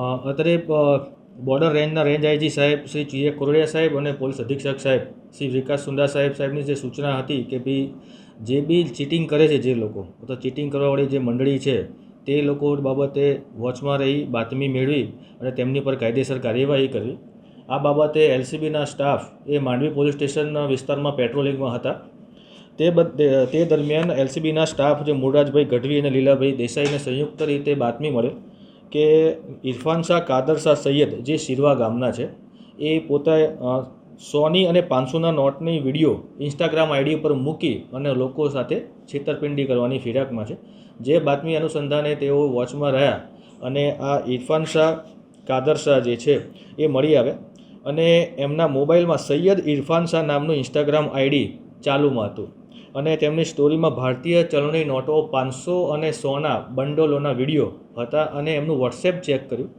અ, અત્રે બોર્ડર રેન્જના range IG સાહેબ શ્રી જી એ કોરડિયા સાહેબ અને પોલીસ અધિક્ષક સાહેબ શ્રી વિકાસ સુંદા સાહેબ સાહેબની જે સૂચના હતી કે ભાઈ જે બી ચીટિંગ કરે છે જે લોકો અથવા ચીટિંગ કરવાવાળી જે મંડળી છે તે લોકો બાબતે વોચમાં રહી બાતમી મેળવી અને તેમની પર કાયદેસર કાર્યવાહી કરવી. આ બાબતે એલસીબીના સ્ટાફ એ માંડવી પોલીસ સ્ટેશનના વિસ્તારમાં પેટ્રોલિંગમાં હતા. તે તે દરમિયાન એલસીબીના સ્ટાફ જે મુરાજભાઈ ગઢવી અને લીલાભાઈ દેસાઈને સંયુક્ત રીતે બાતમી મળે કે ઇરફાન શાહ કાદર શાહ સૈયદ જે શિરવા ગામના છે, એ પોતે સોની અને પાંચસોના નોટની વીડિયો ઇન્સ્ટાગ્રામ આઈડી ઉપર મૂકી અને લોકો સાથે છેતરપિંડી કરવાની ફિરાકમાં છે. જે બાતમી અનુસંધાને તેઓ વોચમાં રહ્યા અને આ ઇરફાન શાહ કાદર શાહ જે છે, એ મળી આવે અને એમના મોબાઈલમાં સૈયદ ઇરફાન શાહ નામનું ઇન્સ્ટાગ્રામ આઈડી ચાલુમાં હતું. અને તેમની સ્ટોરીમાં ભારતીય ચલણી નોટો પાંચસો અને સોના બંડોલોના વીડિયો હતા અને એમનું વોટ્સએપ ચેક કર્યું.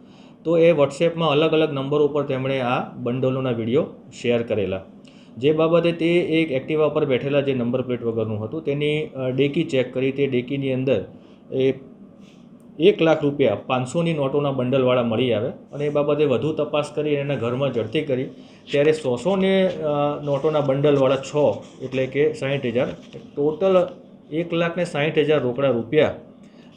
તો એ વોટ્સએપમાં અલગ અલગ નંબરો ઉપર તેમણે આ બંડોલોના વીડિયો શેર કરેલા. જે બાબતે તે એક એક્ટિવા પર બેઠેલા જે નંબર પ્લેટ વગરનું હતું, તેની ડેકી ચેક કરી. તે ડેકીની અંદર એ એક લાખ રૂપિયા પાંચસોની નોટોના બંડલવાળા મળી આવે અને એ બાબતે વધુ તપાસ કરી એના ઘરમાં ઝડપી કરી. ત્યારે સોસોને નોટોના બંડલવાળા છ, એટલે કે સાહીઠ હજાર, ટોટલ એક લાખ ને સાહીઠ હજાર રોકડા રૂપિયા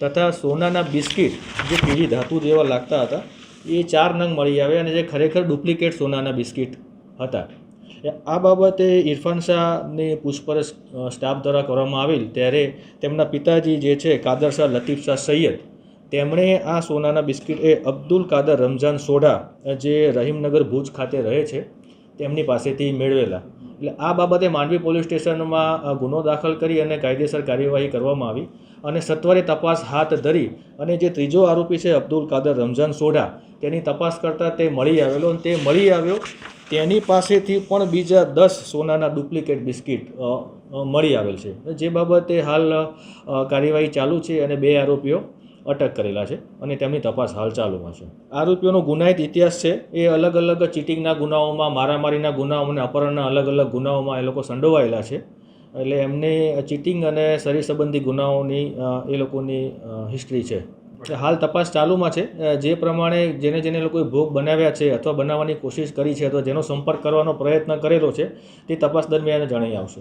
તથા સોનાના બિસ્કિટ જે પીળી ધાતુ જેવા લાગતા હતા, એ ચાર નંગ મળી આવે અને જે ખરેખર ડુપ્લિકેટ સોનાના બિસ્કિટ હતા. આ બાબતે ઇરફાન શાહની પૂછપરછ સ્ટાફ દ્વારા કરવામાં આવેલ, ત્યારે તેમના પિતાજી જે છે, કાદર શાહ, લતીફ શાહ સૈયદ તેમણે આ સોનાના બિસ્કિટ એ અબ્દુલ કાદર રમઝાન સોઢા જે રહીમનગર ભુજ ખાતે રહે છે, તેમની પાસેથી મેળવેલા. એટલે આ બાબતે માંડવી પોલીસ સ્ટેશનમાં ગુનો દાખલ કરી અને કાયદેસર કાર્યવાહી કરવામાં આવી અને સત્વરે તપાસ હાથ ધરી અને જે ત્રીજો આરોપી છે અબ્દુલ કાદર રમઝાન સોઢા, તેની તપાસ કરતાં તે મળી આવેલો અને તે મળી આવ્યો. તેની પાસેથી પણ બીજા દસ સોનાના ડુપ્લિકેટ બિસ્કિટ મળી આવેલ છે. જે બાબતે હાલ કાર્યવાહી ચાલુ છે અને બે આરોપીઓ અટક કરેલા છે અને તેમની તપાસ હાલ ચાલુમાં છે. આરોપીઓનો ગુનાહિત ઇતિહાસ છે. એ અલગ અલગ ચીટિંગના ગુનાઓમાં, મારામારીના ગુનાઓ અને અપહરણના અલગ અલગ ગુનાઓમાં એ લોકો સંડોવાયેલા છે. એટલે એમને ચીટિંગ અને શરીર સંબંધી ગુનાઓની એ લોકોની હિસ્ટ્રી છે. હાલ તપાસ ચાલુમાં છે. જે પ્રમાણે જેને જેને લોકોએ ભોગ બનાવ્યા છે અથવા બનાવવાની કોશિશ કરી છે અથવા જેનો સંપર્ક કરવાનો પ્રયત્ન કરેલો છે, તે તપાસ દરમિયાન જણાઈ આવશે.